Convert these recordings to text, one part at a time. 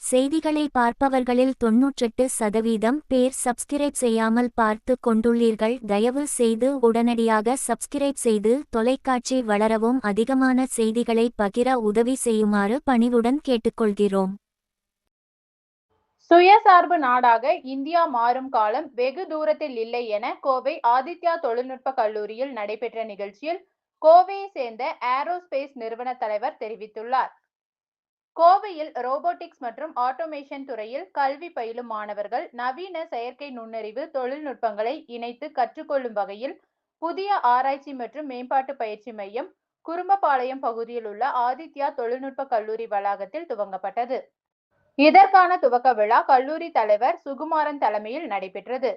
செய்திகளை பார்ப்பவர்களில் தொன்னூற்றெட்டு சதவீதம் பேர் சப்ஸ்கிரைப் செய்யாமல் பார்த்து கொண்டுள்ளீர்கள். தயவு செய்து உடனடியாக சப்ஸ்கிரைப் செய்து தொலைக்காட்சி வளரவும் அதிகமான செய்திகளை பகிர உதவி செய்யுமாறு பணிவுடன் கேட்டுக்கொள்கிறோம். சுயசார்பு நாடாக இந்தியா மாறும் காலம் வெகு தூரத்தில் இல்லை என கோவை ஆதித்யா தொழில்நுட்ப கல்லூரியில் நடைபெற்ற நிகழ்ச்சியில் கோவையை சேர்ந்த ஏரோஸ்பேஸ் நிறுவன தலைவர் தெரிவித்துள்ளார். கோவையில் ரோபோட்டிக்ஸ் மற்றும் ஆட்டோமேஷன் துறையில் கல்வி பயிலும் மாணவர்கள் நவீன செயற்கை நுண்ணறிவு தொழில்நுட்பங்களை இணைத்து கற்றுக்கொள்ளும் வகையில் புதிய ஆராய்ச்சி மற்றும் மேம்பாட்டு பயிற்சி மையம் குறும்பபாளையம் பகுதியில் உள்ள ஆதித்யா தொழில்நுட்ப கல்லூரி வளாகத்தில் துவங்கப்பட்டது. இதற்கான துவக்க விழா கல்லூரி தலைவர் சுகுமாரன் தலைமையில் நடைபெற்றது.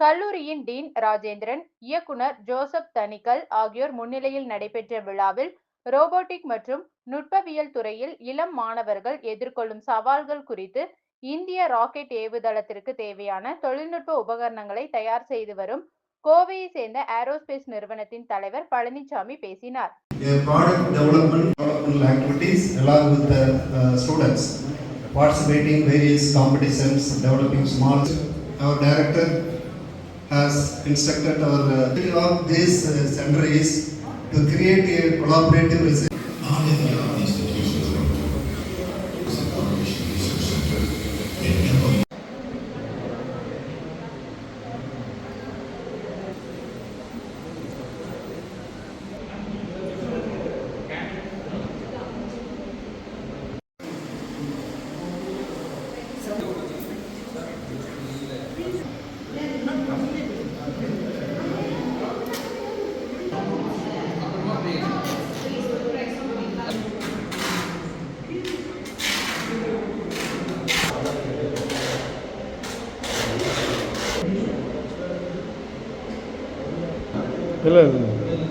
கல்லூரியின் டீன் ராஜேந்திரன் இயக்குனர் ஜோசப் தனிக்கல் ஆகியோர் முன்னிலையில் நடைபெற்ற விழாவில் ரோபோட்டிக் மற்றும் நுட்பவியல் துறையில் இளம் மாணவர்கள் எதிர்கொள்ளும் சவால்கள் குறித்து இந்திய ராக்கெட் ஏவுதளத்திற்கு தேவையான தொழில்நுட்ப உபகரணங்களை தயார் செய்து வரும் கோவையை சேர்ந்த ஏரோஸ்பேஸ் நிறுவனத்தின் தலைவர் பழனிசாமி பேசினார் a product development developmental activities along with the uh, students participating various competitions developing small our director has instructed our uh, of this uh, center is to create a collaborative research இல்லை இல்லை